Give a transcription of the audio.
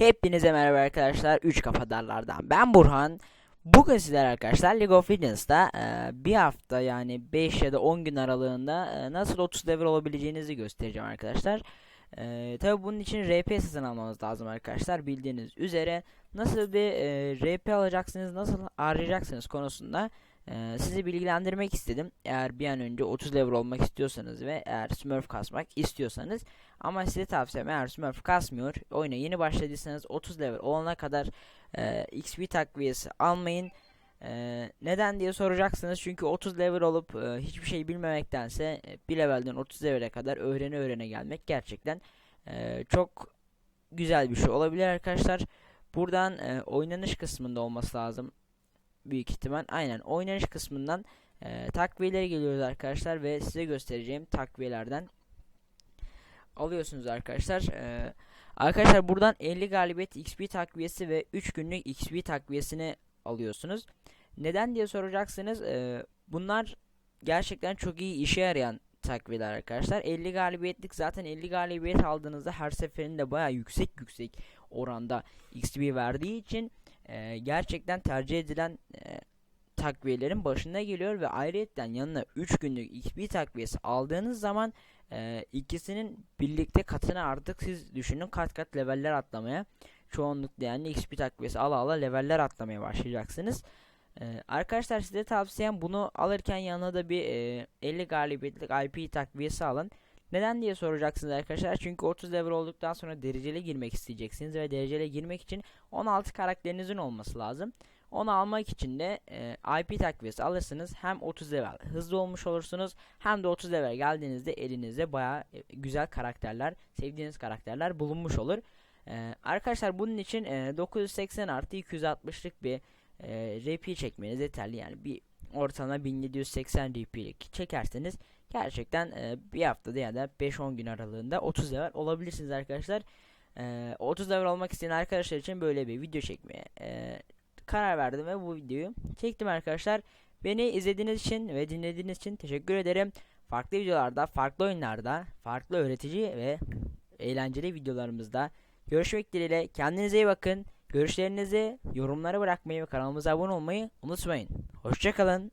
Hepinize merhaba arkadaşlar. 3 kafadarlardan ben Burhan. Bugün sizler arkadaşlar League of Legends'ta e, bir hafta yani 5 ya da 10 gün aralığında e, nasıl 30 level olabileceğinizi göstereceğim arkadaşlar. E, Tabi bunun için RP satın almanız lazım arkadaşlar. Bildiğiniz üzere nasıl bir e, RP alacaksınız, nasıl arayacaksınız konusunda e, sizi bilgilendirmek istedim. Eğer bir an önce 30 level olmak istiyorsanız ve eğer Smurf kasmak istiyorsanız ama size tavsiyem eğer Smurf kasmıyor oyuna yeni başladıysanız 30 level olana kadar e, XP takviyesi almayın. E, neden diye soracaksınız çünkü 30 level olup e, hiçbir şey bilmemektense e, bir levelden 30 levele kadar öğrene öğrene gelmek gerçekten e, çok güzel bir şey olabilir arkadaşlar. Buradan e, oynanış kısmında olması lazım büyük ihtimal. Aynen oynanış kısmından e, takviyelere geliyoruz arkadaşlar ve size göstereceğim takviyelerden alıyorsunuz arkadaşlar. Ee, arkadaşlar buradan 50 galibiyet XP takviyesi ve 3 günlük XP takviyesini alıyorsunuz. Neden diye soracaksınız. Ee, bunlar gerçekten çok iyi işe yarayan takviyeler arkadaşlar. 50 galibiyetlik zaten 50 galibiyet aldığınızda her seferinde baya yüksek yüksek oranda XP verdiği için e, gerçekten tercih edilen e, takviyelerin başında geliyor ve ayrıyetten yanına 3 günlük XP takviyesi aldığınız zaman e, ikisinin birlikte katına artık siz düşünün kat kat leveller atlamaya çoğunlukla yani XP takviyesi ala ala leveller atlamaya başlayacaksınız. E, arkadaşlar size tavsiyem bunu alırken yanına da bir e, 50 galibiyetlik IP takviyesi alın. Neden diye soracaksınız arkadaşlar. Çünkü 30 level olduktan sonra dereceli girmek isteyeceksiniz ve dereceli girmek için 16 karakterinizin olması lazım. Onu almak için de e, IP takviyesi alırsınız. Hem 30 level hızlı olmuş olursunuz hem de 30 level geldiğinizde elinizde baya güzel karakterler, sevdiğiniz karakterler bulunmuş olur. E, arkadaşlar bunun için e, 980 artı 260'lık bir e, RP çekmeniz yeterli. Yani bir ortalama 1780 RP'lik çekerseniz gerçekten e, bir haftada ya da 5-10 gün aralığında 30 level olabilirsiniz arkadaşlar. E, 30 level olmak isteyen arkadaşlar için böyle bir video çekmeye e, karar verdim ve bu videoyu çektim arkadaşlar. Beni izlediğiniz için ve dinlediğiniz için teşekkür ederim. Farklı videolarda, farklı oyunlarda, farklı öğretici ve eğlenceli videolarımızda görüşmek dileğiyle. Kendinize iyi bakın. Görüşlerinizi yorumlara bırakmayı ve kanalımıza abone olmayı unutmayın. Hoşçakalın.